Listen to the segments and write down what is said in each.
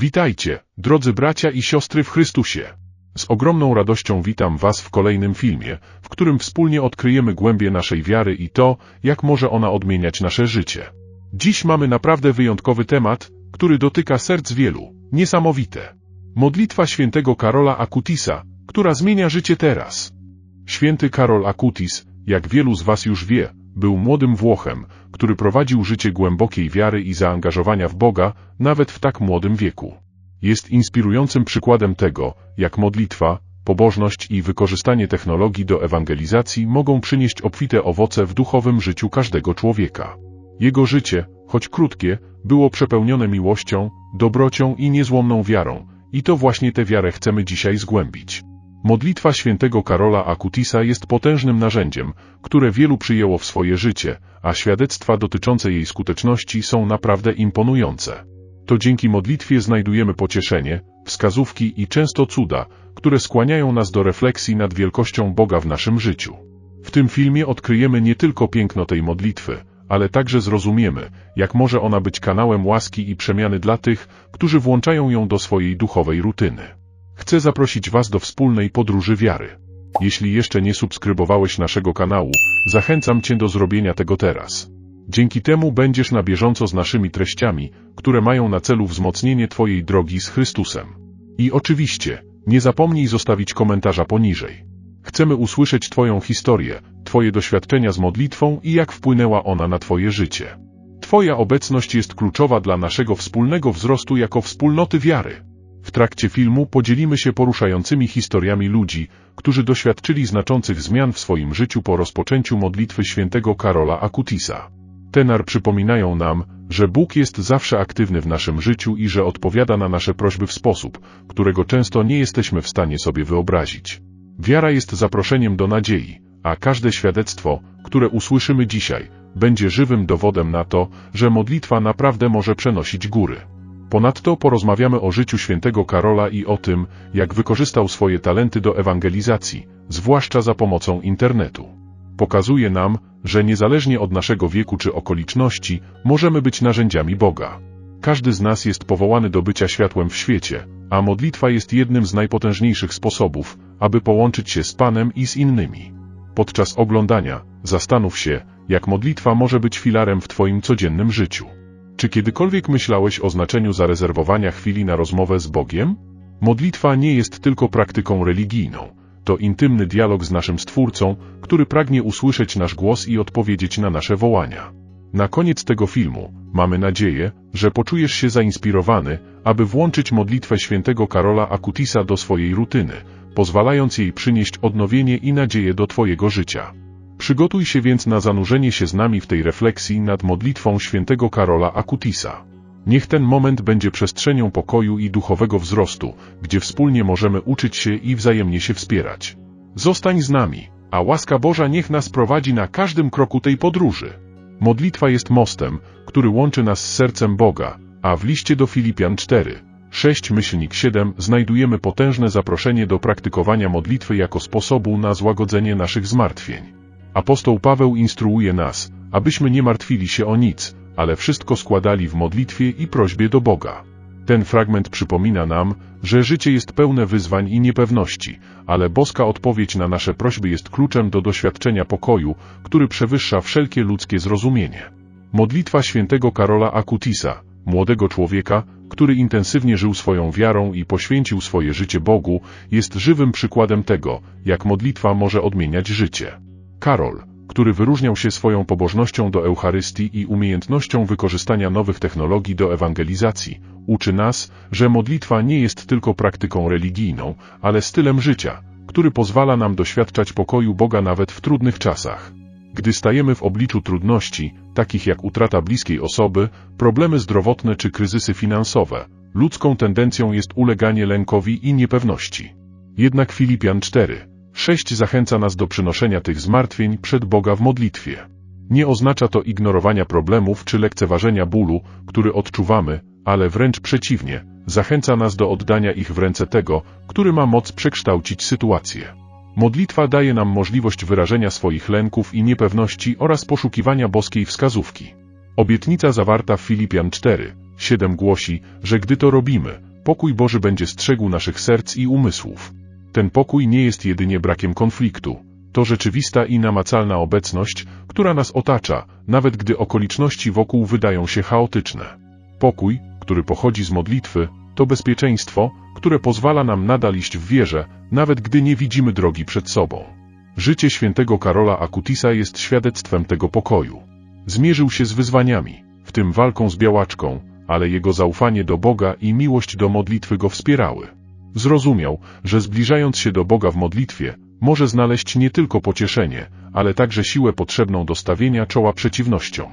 Witajcie, drodzy bracia i siostry w Chrystusie. Z ogromną radością witam Was w kolejnym filmie, w którym wspólnie odkryjemy głębie naszej wiary i to, jak może ona odmieniać nasze życie. Dziś mamy naprawdę wyjątkowy temat, który dotyka serc wielu. Niesamowite. Modlitwa świętego Karola Akutisa, która zmienia życie teraz. Święty Karol Akutis, jak wielu z Was już wie, był młodym Włochem, który prowadził życie głębokiej wiary i zaangażowania w Boga, nawet w tak młodym wieku. Jest inspirującym przykładem tego, jak modlitwa, pobożność i wykorzystanie technologii do ewangelizacji mogą przynieść obfite owoce w duchowym życiu każdego człowieka. Jego życie, choć krótkie, było przepełnione miłością, dobrocią i niezłomną wiarą, i to właśnie tę wiarę chcemy dzisiaj zgłębić. Modlitwa świętego Karola Akutisa jest potężnym narzędziem, które wielu przyjęło w swoje życie, a świadectwa dotyczące jej skuteczności są naprawdę imponujące. To dzięki modlitwie znajdujemy pocieszenie, wskazówki i często cuda, które skłaniają nas do refleksji nad wielkością Boga w naszym życiu. W tym filmie odkryjemy nie tylko piękno tej modlitwy, ale także zrozumiemy, jak może ona być kanałem łaski i przemiany dla tych, którzy włączają ją do swojej duchowej rutyny. Chcę zaprosić Was do wspólnej podróży wiary. Jeśli jeszcze nie subskrybowałeś naszego kanału, zachęcam Cię do zrobienia tego teraz. Dzięki temu będziesz na bieżąco z naszymi treściami, które mają na celu wzmocnienie Twojej drogi z Chrystusem. I oczywiście, nie zapomnij zostawić komentarza poniżej. Chcemy usłyszeć Twoją historię, Twoje doświadczenia z modlitwą i jak wpłynęła ona na Twoje życie. Twoja obecność jest kluczowa dla naszego wspólnego wzrostu jako wspólnoty wiary. W trakcie filmu podzielimy się poruszającymi historiami ludzi, którzy doświadczyli znaczących zmian w swoim życiu po rozpoczęciu modlitwy świętego Karola Akutisa. Tenar przypominają nam, że Bóg jest zawsze aktywny w naszym życiu i że odpowiada na nasze prośby w sposób, którego często nie jesteśmy w stanie sobie wyobrazić. Wiara jest zaproszeniem do nadziei, a każde świadectwo, które usłyszymy dzisiaj, będzie żywym dowodem na to, że modlitwa naprawdę może przenosić góry. Ponadto porozmawiamy o życiu świętego Karola i o tym, jak wykorzystał swoje talenty do ewangelizacji, zwłaszcza za pomocą internetu. Pokazuje nam, że niezależnie od naszego wieku czy okoliczności, możemy być narzędziami Boga. Każdy z nas jest powołany do bycia światłem w świecie, a modlitwa jest jednym z najpotężniejszych sposobów, aby połączyć się z Panem i z innymi. Podczas oglądania, zastanów się, jak modlitwa może być filarem w Twoim codziennym życiu. Czy kiedykolwiek myślałeś o znaczeniu zarezerwowania chwili na rozmowę z Bogiem? Modlitwa nie jest tylko praktyką religijną. To intymny dialog z naszym Stwórcą, który pragnie usłyszeć nasz głos i odpowiedzieć na nasze wołania. Na koniec tego filmu mamy nadzieję, że poczujesz się zainspirowany, aby włączyć modlitwę świętego Karola Akutisa do swojej rutyny, pozwalając jej przynieść odnowienie i nadzieję do Twojego życia. Przygotuj się więc na zanurzenie się z nami w tej refleksji nad modlitwą świętego Karola Akutisa. Niech ten moment będzie przestrzenią pokoju i duchowego wzrostu, gdzie wspólnie możemy uczyć się i wzajemnie się wspierać. Zostań z nami, a łaska Boża niech nas prowadzi na każdym kroku tej podróży. Modlitwa jest mostem, który łączy nas z sercem Boga, a w liście do Filipian 4, 6 myślnik 7 znajdujemy potężne zaproszenie do praktykowania modlitwy jako sposobu na złagodzenie naszych zmartwień. Apostoł Paweł instruuje nas, abyśmy nie martwili się o nic, ale wszystko składali w modlitwie i prośbie do Boga. Ten fragment przypomina nam, że życie jest pełne wyzwań i niepewności, ale boska odpowiedź na nasze prośby jest kluczem do doświadczenia pokoju, który przewyższa wszelkie ludzkie zrozumienie. Modlitwa świętego Karola Akutisa, młodego człowieka, który intensywnie żył swoją wiarą i poświęcił swoje życie Bogu, jest żywym przykładem tego, jak modlitwa może odmieniać życie. Karol, który wyróżniał się swoją pobożnością do Eucharystii i umiejętnością wykorzystania nowych technologii do ewangelizacji, uczy nas, że modlitwa nie jest tylko praktyką religijną, ale stylem życia, który pozwala nam doświadczać pokoju Boga nawet w trudnych czasach. Gdy stajemy w obliczu trudności, takich jak utrata bliskiej osoby, problemy zdrowotne czy kryzysy finansowe, ludzką tendencją jest uleganie lękowi i niepewności. Jednak Filipian 4, 6 zachęca nas do przynoszenia tych zmartwień przed Boga w modlitwie. Nie oznacza to ignorowania problemów czy lekceważenia bólu, który odczuwamy, ale wręcz przeciwnie, zachęca nas do oddania ich w ręce tego, który ma moc przekształcić sytuację. Modlitwa daje nam możliwość wyrażenia swoich lęków i niepewności oraz poszukiwania boskiej wskazówki. Obietnica zawarta w Filipian 4, 7 głosi, że gdy to robimy, pokój Boży będzie strzegł naszych serc i umysłów. Ten pokój nie jest jedynie brakiem konfliktu. To rzeczywista i namacalna obecność, która nas otacza, nawet gdy okoliczności wokół wydają się chaotyczne. Pokój, który pochodzi z modlitwy, to bezpieczeństwo, które pozwala nam nadal iść w wierze, nawet gdy nie widzimy drogi przed sobą. Życie świętego Karola Akutisa jest świadectwem tego pokoju. Zmierzył się z wyzwaniami, w tym walką z białaczką, ale jego zaufanie do Boga i miłość do modlitwy go wspierały. Zrozumiał, że zbliżając się do Boga w modlitwie, może znaleźć nie tylko pocieszenie, ale także siłę potrzebną do stawienia czoła przeciwnościom.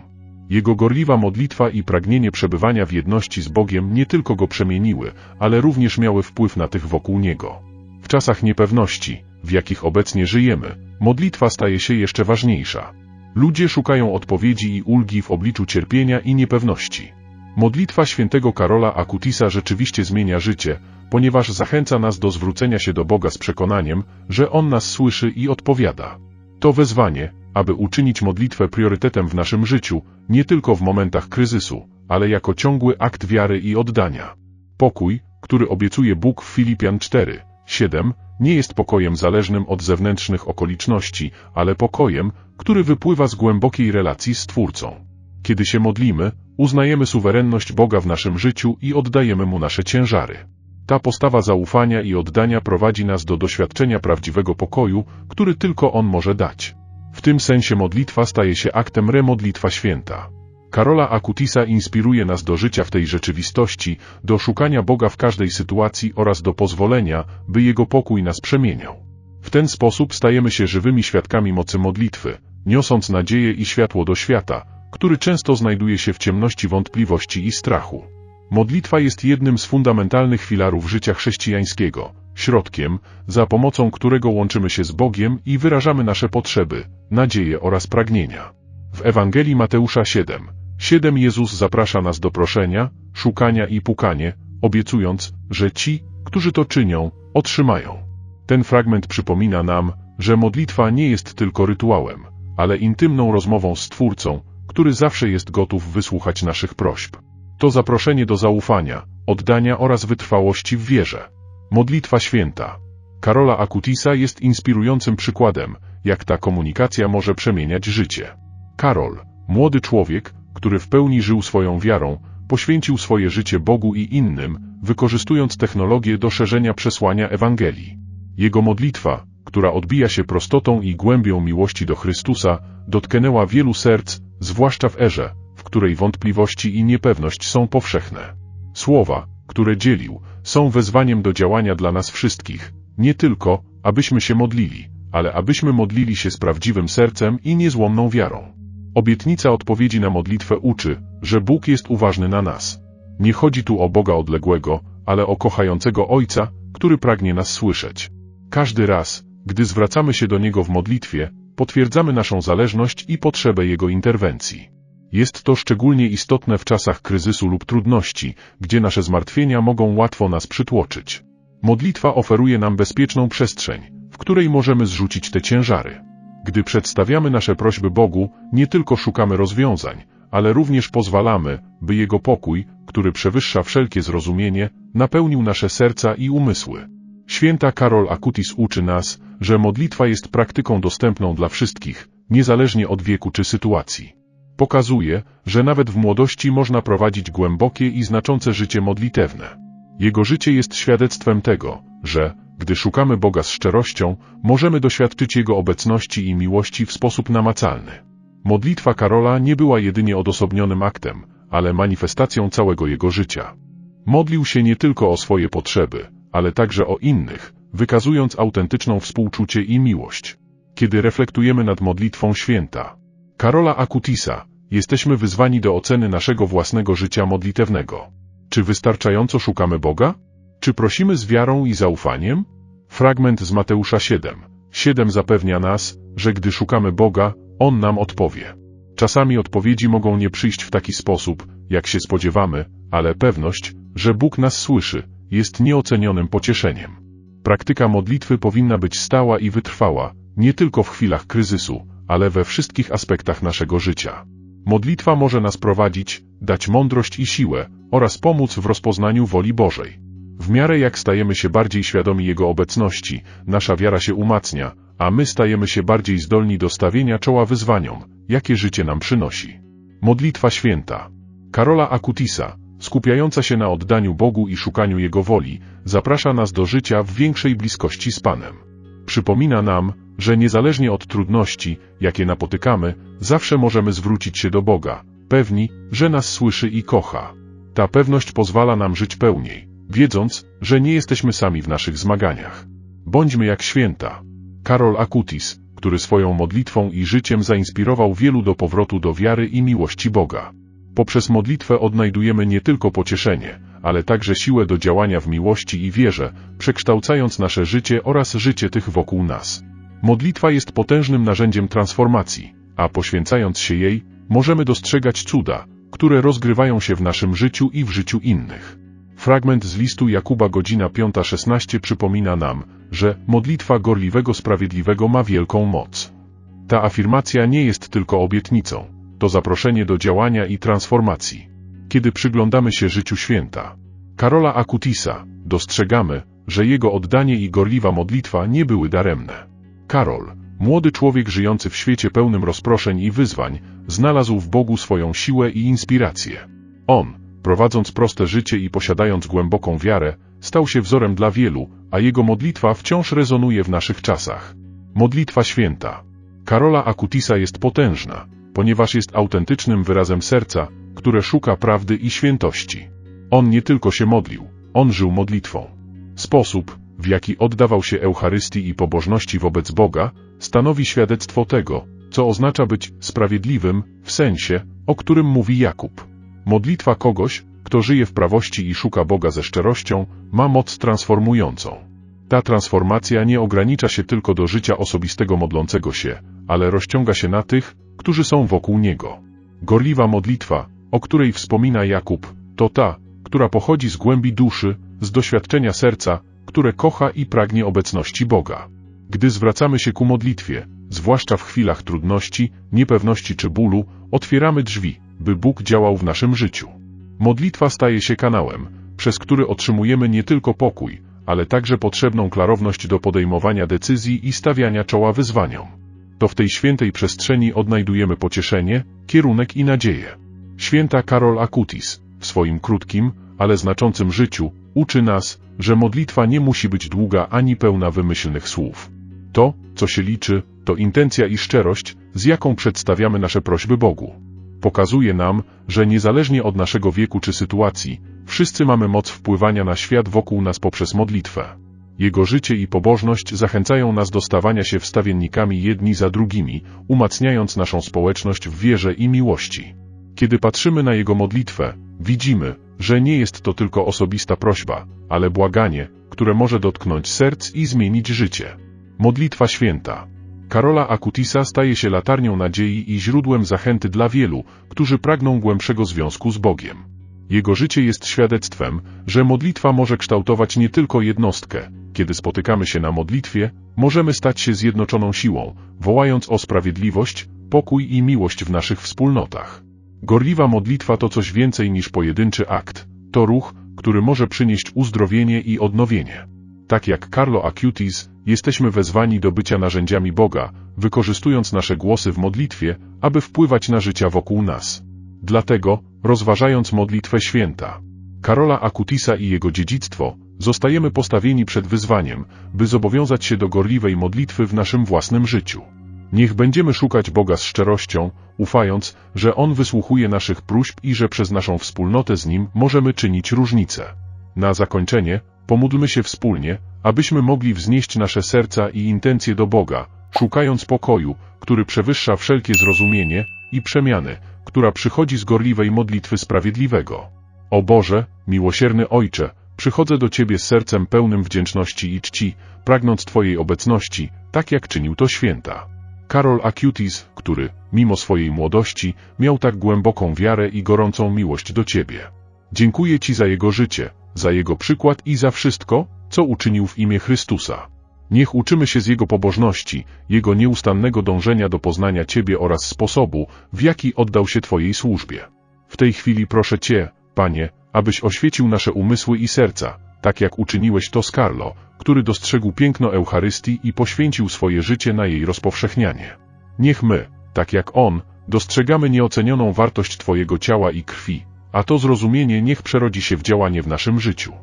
Jego gorliwa modlitwa i pragnienie przebywania w jedności z Bogiem nie tylko go przemieniły, ale również miały wpływ na tych wokół niego. W czasach niepewności, w jakich obecnie żyjemy, modlitwa staje się jeszcze ważniejsza. Ludzie szukają odpowiedzi i ulgi w obliczu cierpienia i niepewności. Modlitwa świętego Karola Akutisa rzeczywiście zmienia życie, ponieważ zachęca nas do zwrócenia się do Boga z przekonaniem, że On nas słyszy i odpowiada. To wezwanie, aby uczynić modlitwę priorytetem w naszym życiu, nie tylko w momentach kryzysu, ale jako ciągły akt wiary i oddania. Pokój, który obiecuje Bóg w Filipian 4, 7, nie jest pokojem zależnym od zewnętrznych okoliczności, ale pokojem, który wypływa z głębokiej relacji z Twórcą. Kiedy się modlimy, uznajemy suwerenność Boga w naszym życiu i oddajemy Mu nasze ciężary. Ta postawa zaufania i oddania prowadzi nas do doświadczenia prawdziwego pokoju, który tylko On może dać. W tym sensie modlitwa staje się aktem remodlitwa święta. Karola Akutisa inspiruje nas do życia w tej rzeczywistości, do szukania Boga w każdej sytuacji oraz do pozwolenia, by Jego pokój nas przemieniał. W ten sposób stajemy się żywymi świadkami mocy modlitwy, niosąc nadzieję i światło do świata, który często znajduje się w ciemności wątpliwości i strachu. Modlitwa jest jednym z fundamentalnych filarów życia chrześcijańskiego, środkiem, za pomocą którego łączymy się z Bogiem i wyrażamy nasze potrzeby, nadzieje oraz pragnienia. W Ewangelii Mateusza 7, 7 Jezus zaprasza nas do proszenia, szukania i pukanie, obiecując, że ci, którzy to czynią, otrzymają. Ten fragment przypomina nam, że modlitwa nie jest tylko rytuałem, ale intymną rozmową z Twórcą, który zawsze jest gotów wysłuchać naszych prośb. To zaproszenie do zaufania, oddania oraz wytrwałości w wierze. Modlitwa święta. Karola Akutisa jest inspirującym przykładem, jak ta komunikacja może przemieniać życie. Karol, młody człowiek, który w pełni żył swoją wiarą, poświęcił swoje życie Bogu i innym, wykorzystując technologię do szerzenia przesłania Ewangelii. Jego modlitwa, która odbija się prostotą i głębią miłości do Chrystusa, dotknęła wielu serc, zwłaszcza w erze, której wątpliwości i niepewność są powszechne. Słowa, które dzielił, są wezwaniem do działania dla nas wszystkich, nie tylko, abyśmy się modlili, ale abyśmy modlili się z prawdziwym sercem i niezłomną wiarą. Obietnica odpowiedzi na modlitwę uczy, że Bóg jest uważny na nas. Nie chodzi tu o Boga odległego, ale o kochającego Ojca, który pragnie nas słyszeć. Każdy raz, gdy zwracamy się do Niego w modlitwie, potwierdzamy naszą zależność i potrzebę Jego interwencji. Jest to szczególnie istotne w czasach kryzysu lub trudności, gdzie nasze zmartwienia mogą łatwo nas przytłoczyć. Modlitwa oferuje nam bezpieczną przestrzeń, w której możemy zrzucić te ciężary. Gdy przedstawiamy nasze prośby Bogu, nie tylko szukamy rozwiązań, ale również pozwalamy, by Jego pokój, który przewyższa wszelkie zrozumienie, napełnił nasze serca i umysły. Święta Karol Akutis uczy nas, że modlitwa jest praktyką dostępną dla wszystkich, niezależnie od wieku czy sytuacji. Pokazuje, że nawet w młodości można prowadzić głębokie i znaczące życie modlitewne. Jego życie jest świadectwem tego, że, gdy szukamy Boga z szczerością, możemy doświadczyć Jego obecności i miłości w sposób namacalny. Modlitwa Karola nie była jedynie odosobnionym aktem, ale manifestacją całego jego życia. Modlił się nie tylko o swoje potrzeby, ale także o innych, wykazując autentyczną współczucie i miłość. Kiedy reflektujemy nad modlitwą święta Karola Akutisa, jesteśmy wyzwani do oceny naszego własnego życia modlitewnego. Czy wystarczająco szukamy Boga? Czy prosimy z wiarą i zaufaniem? Fragment z Mateusza 7. 7 zapewnia nas, że gdy szukamy Boga, On nam odpowie. Czasami odpowiedzi mogą nie przyjść w taki sposób, jak się spodziewamy, ale pewność, że Bóg nas słyszy, jest nieocenionym pocieszeniem. Praktyka modlitwy powinna być stała i wytrwała, nie tylko w chwilach kryzysu, ale we wszystkich aspektach naszego życia. Modlitwa może nas prowadzić, dać mądrość i siłę oraz pomóc w rozpoznaniu woli Bożej. W miarę jak stajemy się bardziej świadomi Jego obecności, nasza wiara się umacnia, a my stajemy się bardziej zdolni do stawienia czoła wyzwaniom, jakie życie nam przynosi. Modlitwa święta. Karola Akutisa, skupiająca się na oddaniu Bogu i szukaniu Jego woli, zaprasza nas do życia w większej bliskości z Panem. Przypomina nam, że niezależnie od trudności, jakie napotykamy, zawsze możemy zwrócić się do Boga, pewni, że nas słyszy i kocha. Ta pewność pozwala nam żyć pełniej, wiedząc, że nie jesteśmy sami w naszych zmaganiach. Bądźmy jak święta. Karol Akutis, który swoją modlitwą i życiem zainspirował wielu do powrotu do wiary i miłości Boga. Poprzez modlitwę odnajdujemy nie tylko pocieszenie, ale także siłę do działania w miłości i wierze, przekształcając nasze życie oraz życie tych wokół nas. Modlitwa jest potężnym narzędziem transformacji, a poświęcając się jej, możemy dostrzegać cuda, które rozgrywają się w naszym życiu i w życiu innych. Fragment z listu Jakuba godzina 5.16 przypomina nam, że modlitwa gorliwego sprawiedliwego ma wielką moc. Ta afirmacja nie jest tylko obietnicą, to zaproszenie do działania i transformacji. Kiedy przyglądamy się życiu święta, Karola Akutisa, dostrzegamy, że jego oddanie i gorliwa modlitwa nie były daremne. Karol, młody człowiek żyjący w świecie pełnym rozproszeń i wyzwań, znalazł w Bogu swoją siłę i inspirację. On, prowadząc proste życie i posiadając głęboką wiarę, stał się wzorem dla wielu, a jego modlitwa wciąż rezonuje w naszych czasach. Modlitwa święta. Karola Akutisa jest potężna, ponieważ jest autentycznym wyrazem serca, które szuka prawdy i świętości. On nie tylko się modlił, on żył modlitwą. Sposób, w jaki oddawał się Eucharystii i pobożności wobec Boga, stanowi świadectwo tego, co oznacza być sprawiedliwym, w sensie, o którym mówi Jakub. Modlitwa kogoś, kto żyje w prawości i szuka Boga ze szczerością, ma moc transformującą. Ta transformacja nie ogranicza się tylko do życia osobistego modlącego się, ale rozciąga się na tych, którzy są wokół niego. Gorliwa modlitwa, o której wspomina Jakub, to ta, która pochodzi z głębi duszy, z doświadczenia serca, które kocha i pragnie obecności Boga. Gdy zwracamy się ku modlitwie, zwłaszcza w chwilach trudności, niepewności czy bólu, otwieramy drzwi, by Bóg działał w naszym życiu. Modlitwa staje się kanałem, przez który otrzymujemy nie tylko pokój, ale także potrzebną klarowność do podejmowania decyzji i stawiania czoła wyzwaniom. To w tej świętej przestrzeni odnajdujemy pocieszenie, kierunek i nadzieję. Święta Karol Akutis, w swoim krótkim, ale znaczącym życiu, uczy nas, że modlitwa nie musi być długa ani pełna wymyślnych słów. To, co się liczy, to intencja i szczerość, z jaką przedstawiamy nasze prośby Bogu. Pokazuje nam, że niezależnie od naszego wieku czy sytuacji, wszyscy mamy moc wpływania na świat wokół nas poprzez modlitwę. Jego życie i pobożność zachęcają nas do stawania się wstawiennikami jedni za drugimi, umacniając naszą społeczność w wierze i miłości. Kiedy patrzymy na jego modlitwę, widzimy, że nie jest to tylko osobista prośba, ale błaganie, które może dotknąć serc i zmienić życie. Modlitwa święta. Karola Akutisa staje się latarnią nadziei i źródłem zachęty dla wielu, którzy pragną głębszego związku z Bogiem. Jego życie jest świadectwem, że modlitwa może kształtować nie tylko jednostkę. Kiedy spotykamy się na modlitwie, możemy stać się zjednoczoną siłą, wołając o sprawiedliwość, pokój i miłość w naszych wspólnotach. Gorliwa modlitwa to coś więcej niż pojedynczy akt. To ruch, który może przynieść uzdrowienie i odnowienie. Tak jak Carlo Acutis, jesteśmy wezwani do bycia narzędziami Boga, wykorzystując nasze głosy w modlitwie, aby wpływać na życia wokół nas. Dlatego, rozważając modlitwę święta, Karola Akutisa i jego dziedzictwo, zostajemy postawieni przed wyzwaniem, by zobowiązać się do gorliwej modlitwy w naszym własnym życiu. Niech będziemy szukać Boga z szczerością, ufając, że On wysłuchuje naszych próśb i że przez naszą wspólnotę z Nim możemy czynić różnicę. Na zakończenie, pomódlmy się wspólnie, abyśmy mogli wznieść nasze serca i intencje do Boga, szukając pokoju, który przewyższa wszelkie zrozumienie, i przemiany, która przychodzi z gorliwej modlitwy sprawiedliwego. O Boże, miłosierny Ojcze, przychodzę do Ciebie z sercem pełnym wdzięczności i czci, pragnąc Twojej obecności, tak jak czynił to święta. Karol Acutis, który, mimo swojej młodości, miał tak głęboką wiarę i gorącą miłość do Ciebie. Dziękuję Ci za jego życie, za jego przykład i za wszystko, co uczynił w imię Chrystusa. Niech uczymy się z Jego pobożności, Jego nieustannego dążenia do poznania Ciebie oraz sposobu, w jaki oddał się Twojej służbie. W tej chwili proszę Cię, Panie, abyś oświecił nasze umysły i serca, tak jak uczyniłeś to z Carlo, który dostrzegł piękno Eucharystii i poświęcił swoje życie na jej rozpowszechnianie. Niech my, tak jak On, dostrzegamy nieocenioną wartość Twojego ciała i krwi, a to zrozumienie niech przerodzi się w działanie w naszym życiu.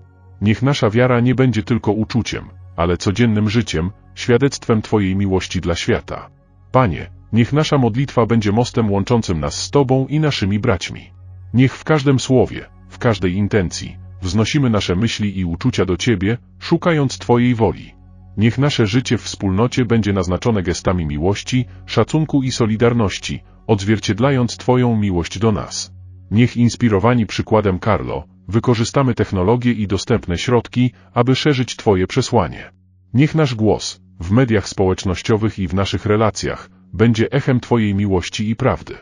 Niech nasza wiara nie będzie tylko uczuciem, ale codziennym życiem, świadectwem Twojej miłości dla świata. Panie, niech nasza modlitwa będzie mostem łączącym nas z Tobą i naszymi braćmi. Niech w każdym słowie, w każdej intencji, wznosimy nasze myśli i uczucia do Ciebie, szukając Twojej woli. Niech nasze życie w wspólnocie będzie naznaczone gestami miłości, szacunku i solidarności, odzwierciedlając Twoją miłość do nas. Niech inspirowani przykładem Carlo, wykorzystamy technologie i dostępne środki, aby szerzyć Twoje przesłanie. Niech nasz głos, w mediach społecznościowych i w naszych relacjach, będzie echem Twojej miłości i prawdy.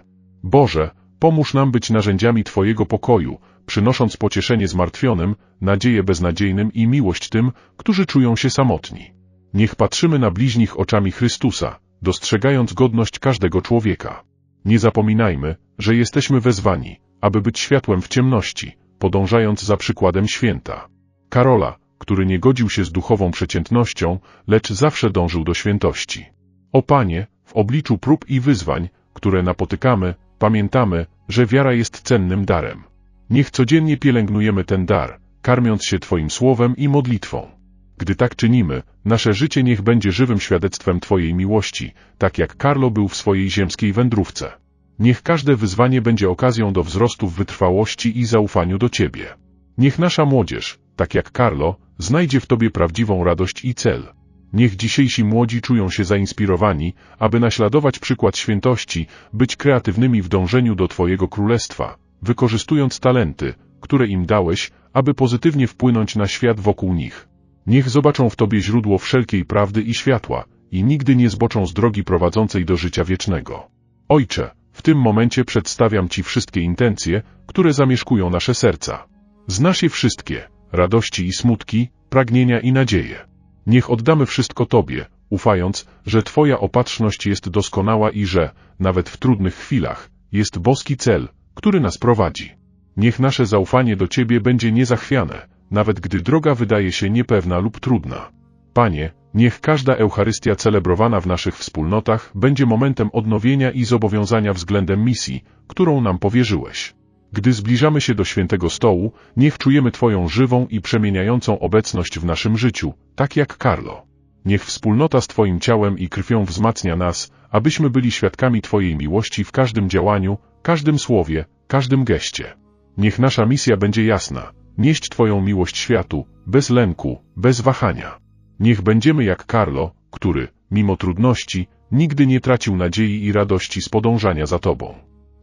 Boże, pomóż nam być narzędziami Twojego pokoju, przynosząc pocieszenie zmartwionym, nadzieję beznadziejnym i miłość tym, którzy czują się samotni. Niech patrzymy na bliźnich oczami Chrystusa, dostrzegając godność każdego człowieka. Nie zapominajmy, że jesteśmy wezwani, aby być światłem w ciemności, podążając za przykładem święta. Karola, który nie godził się z duchową przeciętnością, lecz zawsze dążył do świętości. O Panie, w obliczu prób i wyzwań, które napotykamy, pamiętamy, że wiara jest cennym darem. Niech codziennie pielęgnujemy ten dar, karmiąc się Twoim słowem i modlitwą. Gdy tak czynimy, nasze życie niech będzie żywym świadectwem Twojej miłości, tak jak Karlo był w swojej ziemskiej wędrówce. Niech każde wyzwanie będzie okazją do wzrostu w wytrwałości i zaufaniu do Ciebie. Niech nasza młodzież, tak jak Karlo, znajdzie w Tobie prawdziwą radość i cel. Niech dzisiejsi młodzi czują się zainspirowani, aby naśladować przykład świętości, być kreatywnymi w dążeniu do Twojego królestwa, wykorzystując talenty, które im dałeś, aby pozytywnie wpłynąć na świat wokół nich. Niech zobaczą w Tobie źródło wszelkiej prawdy i światła i nigdy nie zboczą z drogi prowadzącej do życia wiecznego. Ojcze, w tym momencie przedstawiam Ci wszystkie intencje, które zamieszkują nasze serca. Znasz je wszystkie, radości i smutki, pragnienia i nadzieje. Niech oddamy wszystko Tobie, ufając, że Twoja opatrzność jest doskonała i że, nawet w trudnych chwilach, jest boski cel, który nas prowadzi. Niech nasze zaufanie do Ciebie będzie niezachwiane, nawet gdy droga wydaje się niepewna lub trudna. Panie, niech każda Eucharystia celebrowana w naszych wspólnotach będzie momentem odnowienia i zobowiązania względem misji, którą nam powierzyłeś. Gdy zbliżamy się do świętego stołu, niech czujemy Twoją żywą i przemieniającą obecność w naszym życiu, tak jak Karlo. Niech wspólnota z Twoim ciałem i krwią wzmacnia nas, abyśmy byli świadkami Twojej miłości w każdym działaniu, każdym słowie, każdym geście. Niech nasza misja będzie jasna, nieść Twoją miłość światu, bez lęku, bez wahania. Niech będziemy jak Karlo, który, mimo trudności, nigdy nie tracił nadziei i radości z podążania za Tobą.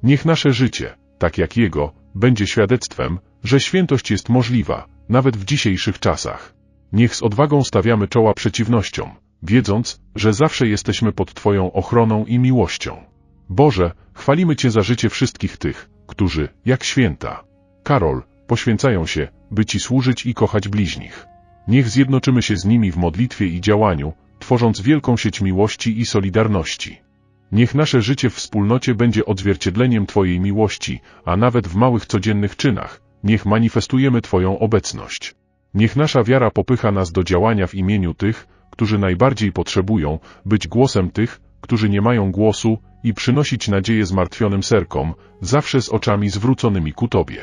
Niech nasze życie, tak jak Jego, będzie świadectwem, że świętość jest możliwa, nawet w dzisiejszych czasach. Niech z odwagą stawiamy czoła przeciwnościom, wiedząc, że zawsze jesteśmy pod Twoją ochroną i miłością. Boże, chwalimy Cię za życie wszystkich tych, którzy, jak święta, Karol, poświęcają się, by Ci służyć i kochać bliźnich. Niech zjednoczymy się z nimi w modlitwie i działaniu, tworząc wielką sieć miłości i solidarności. Niech nasze życie w wspólnocie będzie odzwierciedleniem Twojej miłości, a nawet w małych codziennych czynach, niech manifestujemy Twoją obecność. Niech nasza wiara popycha nas do działania w imieniu tych, którzy najbardziej potrzebują, być głosem tych, którzy nie mają głosu i przynosić nadzieję zmartwionym serkom, zawsze z oczami zwróconymi ku Tobie.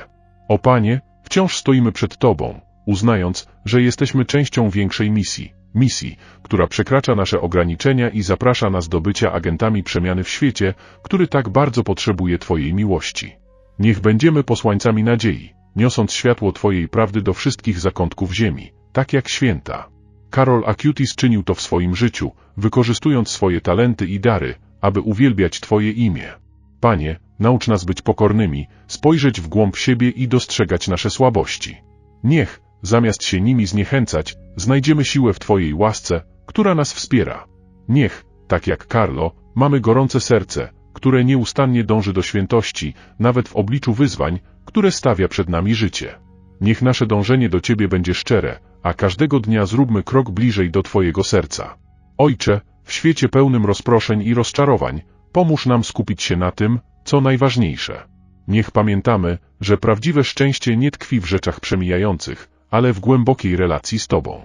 O Panie, wciąż stoimy przed Tobą, uznając, że jesteśmy częścią większej misji, misji, która przekracza nasze ograniczenia i zaprasza nas do bycia agentami przemiany w świecie, który tak bardzo potrzebuje Twojej miłości. Niech będziemy posłańcami nadziei, niosąc światło Twojej prawdy do wszystkich zakątków ziemi, tak jak święta. Karol Acutis czynił to w swoim życiu, wykorzystując swoje talenty i dary, aby uwielbiać Twoje imię. Panie, naucz nas być pokornymi, spojrzeć w głąb siebie i dostrzegać nasze słabości. Niech, zamiast się nimi zniechęcać, znajdziemy siłę w Twojej łasce, która nas wspiera. Niech, tak jak Karlo, mamy gorące serce, które nieustannie dąży do świętości, nawet w obliczu wyzwań, które stawia przed nami życie. Niech nasze dążenie do Ciebie będzie szczere, a każdego dnia zróbmy krok bliżej do Twojego serca. Ojcze, w świecie pełnym rozproszeń i rozczarowań, pomóż nam skupić się na tym, co najważniejsze. Niech pamiętamy, że prawdziwe szczęście nie tkwi w rzeczach przemijających, ale w głębokiej relacji z Tobą.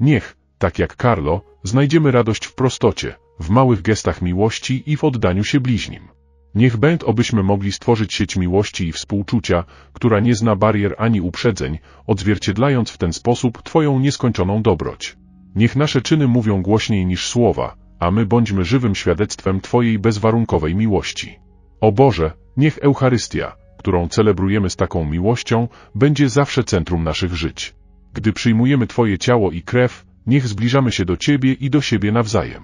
Niech, tak jak Carlo, znajdziemy radość w prostocie, w małych gestach miłości i w oddaniu się bliźnim. Niech będ obyśmy mogli stworzyć sieć miłości i współczucia, która nie zna barier ani uprzedzeń, odzwierciedlając w ten sposób Twoją nieskończoną dobroć. Niech nasze czyny mówią głośniej niż słowa, a my bądźmy żywym świadectwem Twojej bezwarunkowej miłości. O Boże, niech Eucharystia, którą celebrujemy z taką miłością, będzie zawsze centrum naszych żyć. Gdy przyjmujemy Twoje ciało i krew, niech zbliżamy się do Ciebie i do siebie nawzajem.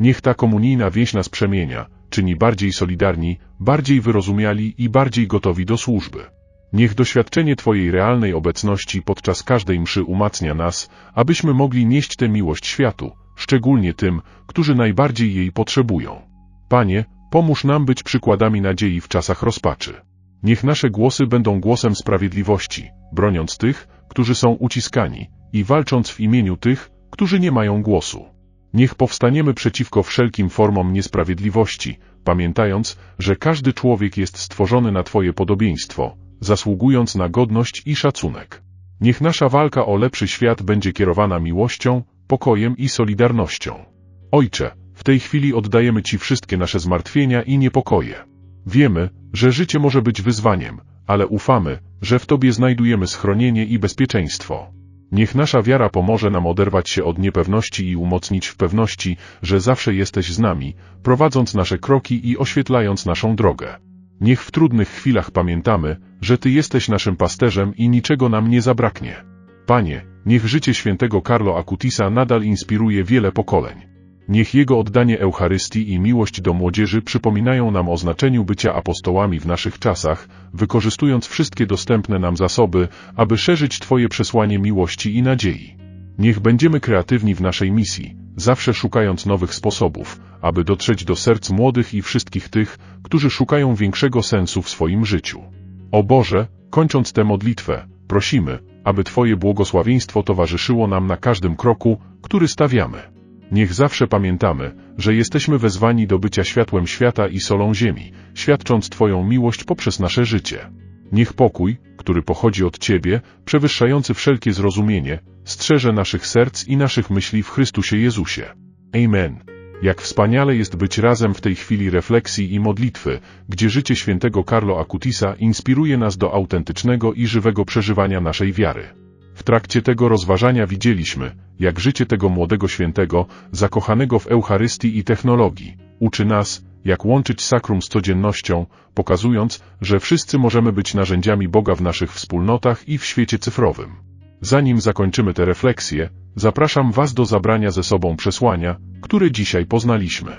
Niech ta komunijna więź nas przemienia, czyni bardziej solidarni, bardziej wyrozumiali i bardziej gotowi do służby. Niech doświadczenie Twojej realnej obecności podczas każdej mszy umacnia nas, abyśmy mogli nieść tę miłość światu, szczególnie tym, którzy najbardziej jej potrzebują. Panie, pomóż nam być przykładami nadziei w czasach rozpaczy. Niech nasze głosy będą głosem sprawiedliwości, broniąc tych, którzy są uciskani, i walcząc w imieniu tych, którzy nie mają głosu. Niech powstaniemy przeciwko wszelkim formom niesprawiedliwości, pamiętając, że każdy człowiek jest stworzony na Twoje podobieństwo, zasługując na godność i szacunek. Niech nasza walka o lepszy świat będzie kierowana miłością, pokojem i solidarnością. Ojcze, w tej chwili oddajemy Ci wszystkie nasze zmartwienia i niepokoje. Wiemy, że życie może być wyzwaniem, ale ufamy, że w Tobie znajdujemy schronienie i bezpieczeństwo. Niech nasza wiara pomoże nam oderwać się od niepewności i umocnić w pewności, że zawsze jesteś z nami, prowadząc nasze kroki i oświetlając naszą drogę. Niech w trudnych chwilach pamiętamy, że Ty jesteś naszym pasterzem i niczego nam nie zabraknie. Panie, niech życie świętego Carlo Acutisa nadal inspiruje wiele pokoleń. Niech jego oddanie Eucharystii i miłość do młodzieży przypominają nam o znaczeniu bycia apostołami w naszych czasach, wykorzystując wszystkie dostępne nam zasoby, aby szerzyć Twoje przesłanie miłości i nadziei. Niech będziemy kreatywni w naszej misji, zawsze szukając nowych sposobów, aby dotrzeć do serc młodych i wszystkich tych, którzy szukają większego sensu w swoim życiu. O Boże, kończąc tę modlitwę, prosimy, aby Twoje błogosławieństwo towarzyszyło nam na każdym kroku, który stawiamy. Niech zawsze pamiętamy, że jesteśmy wezwani do bycia światłem świata i solą ziemi, świadcząc Twoją miłość poprzez nasze życie. Niech pokój, który pochodzi od Ciebie, przewyższający wszelkie zrozumienie, strzeże naszych serc i naszych myśli w Chrystusie Jezusie. Amen. Jak wspaniale jest być razem w tej chwili refleksji i modlitwy, gdzie życie świętego Carlo Acutisa inspiruje nas do autentycznego i żywego przeżywania naszej wiary. W trakcie tego rozważania widzieliśmy, jak życie tego młodego świętego, zakochanego w Eucharystii i technologii, uczy nas, jak łączyć sakrum z codziennością, pokazując, że wszyscy możemy być narzędziami Boga w naszych wspólnotach i w świecie cyfrowym. Zanim zakończymy tę refleksję, zapraszam Was do zabrania ze sobą przesłania, które dzisiaj poznaliśmy.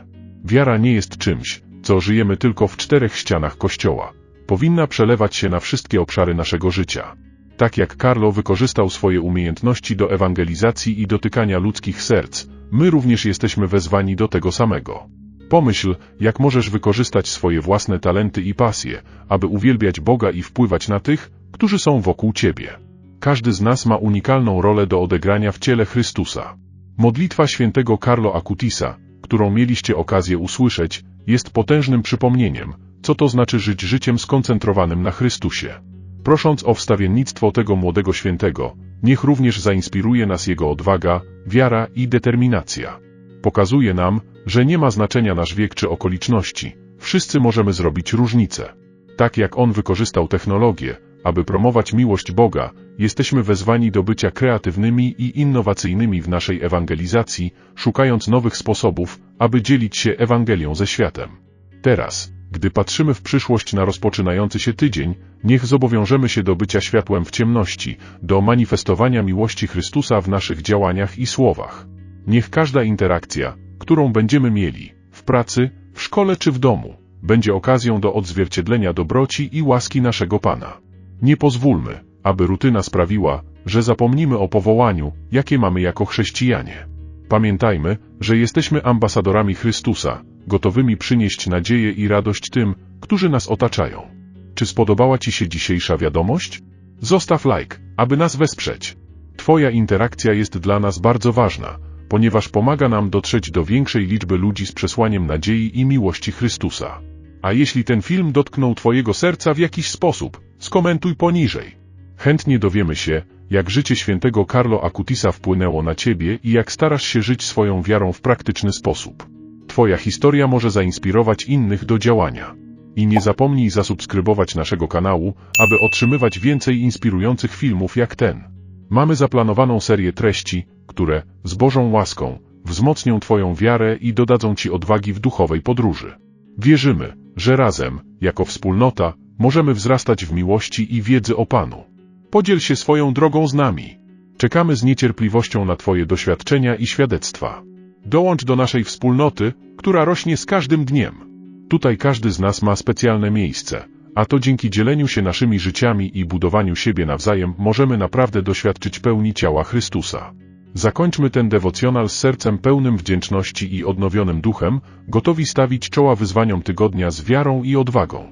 Wiara nie jest czymś, co żyjemy tylko w czterech ścianach Kościoła. Powinna przelewać się na wszystkie obszary naszego życia. Tak jak Carlo wykorzystał swoje umiejętności do ewangelizacji i dotykania ludzkich serc, my również jesteśmy wezwani do tego samego. Pomyśl, jak możesz wykorzystać swoje własne talenty i pasje, aby uwielbiać Boga i wpływać na tych, którzy są wokół Ciebie. Każdy z nas ma unikalną rolę do odegrania w ciele Chrystusa. Modlitwa świętego Carlo Acutisa, którą mieliście okazję usłyszeć, jest potężnym przypomnieniem, co to znaczy żyć życiem skoncentrowanym na Chrystusie. Prosząc o wstawiennictwo tego młodego świętego, niech również zainspiruje nas jego odwaga, wiara i determinacja. Pokazuje nam, że nie ma znaczenia nasz wiek czy okoliczności, wszyscy możemy zrobić różnicę. Tak jak on wykorzystał technologię, aby promować miłość Boga, jesteśmy wezwani do bycia kreatywnymi i innowacyjnymi w naszej ewangelizacji, szukając nowych sposobów, aby dzielić się Ewangelią ze światem. Teraz, gdy patrzymy w przyszłość na rozpoczynający się tydzień, niech zobowiążemy się do bycia światłem w ciemności, do manifestowania miłości Chrystusa w naszych działaniach i słowach. Niech każda interakcja, którą będziemy mieli, w pracy, w szkole czy w domu, będzie okazją do odzwierciedlenia dobroci i łaski naszego Pana. Nie pozwólmy, aby rutyna sprawiła, że zapomnimy o powołaniu, jakie mamy jako chrześcijanie. Pamiętajmy, że jesteśmy ambasadorami Chrystusa, gotowymi przynieść nadzieję i radość tym, którzy nas otaczają. Czy spodobała Ci się dzisiejsza wiadomość? Zostaw like, aby nas wesprzeć. Twoja interakcja jest dla nas bardzo ważna, ponieważ pomaga nam dotrzeć do większej liczby ludzi z przesłaniem nadziei i miłości Chrystusa. A jeśli ten film dotknął Twojego serca w jakiś sposób, skomentuj poniżej. Chętnie dowiemy się, jak życie świętego Carlo Acutisa wpłynęło na ciebie i jak starasz się żyć swoją wiarą w praktyczny sposób. Twoja historia może zainspirować innych do działania. I nie zapomnij zasubskrybować naszego kanału, aby otrzymywać więcej inspirujących filmów jak ten. Mamy zaplanowaną serię treści, które, z Bożą łaską, wzmocnią Twoją wiarę i dodadzą Ci odwagi w duchowej podróży. Wierzymy, że razem, jako wspólnota, możemy wzrastać w miłości i wiedzy o Panu. Podziel się swoją drogą z nami. Czekamy z niecierpliwością na Twoje doświadczenia i świadectwa. Dołącz do naszej wspólnoty, która rośnie z każdym dniem. Tutaj każdy z nas ma specjalne miejsce, a to dzięki dzieleniu się naszymi życiami i budowaniu siebie nawzajem możemy naprawdę doświadczyć pełni ciała Chrystusa. Zakończmy ten dewocjonal z sercem pełnym wdzięczności i odnowionym duchem, gotowi stawić czoła wyzwaniom tygodnia z wiarą i odwagą.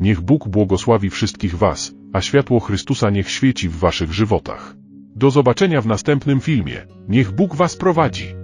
Niech Bóg błogosławi wszystkich Was, a światło Chrystusa niech świeci w Waszych żywotach. Do zobaczenia w następnym filmie. Niech Bóg Was prowadzi.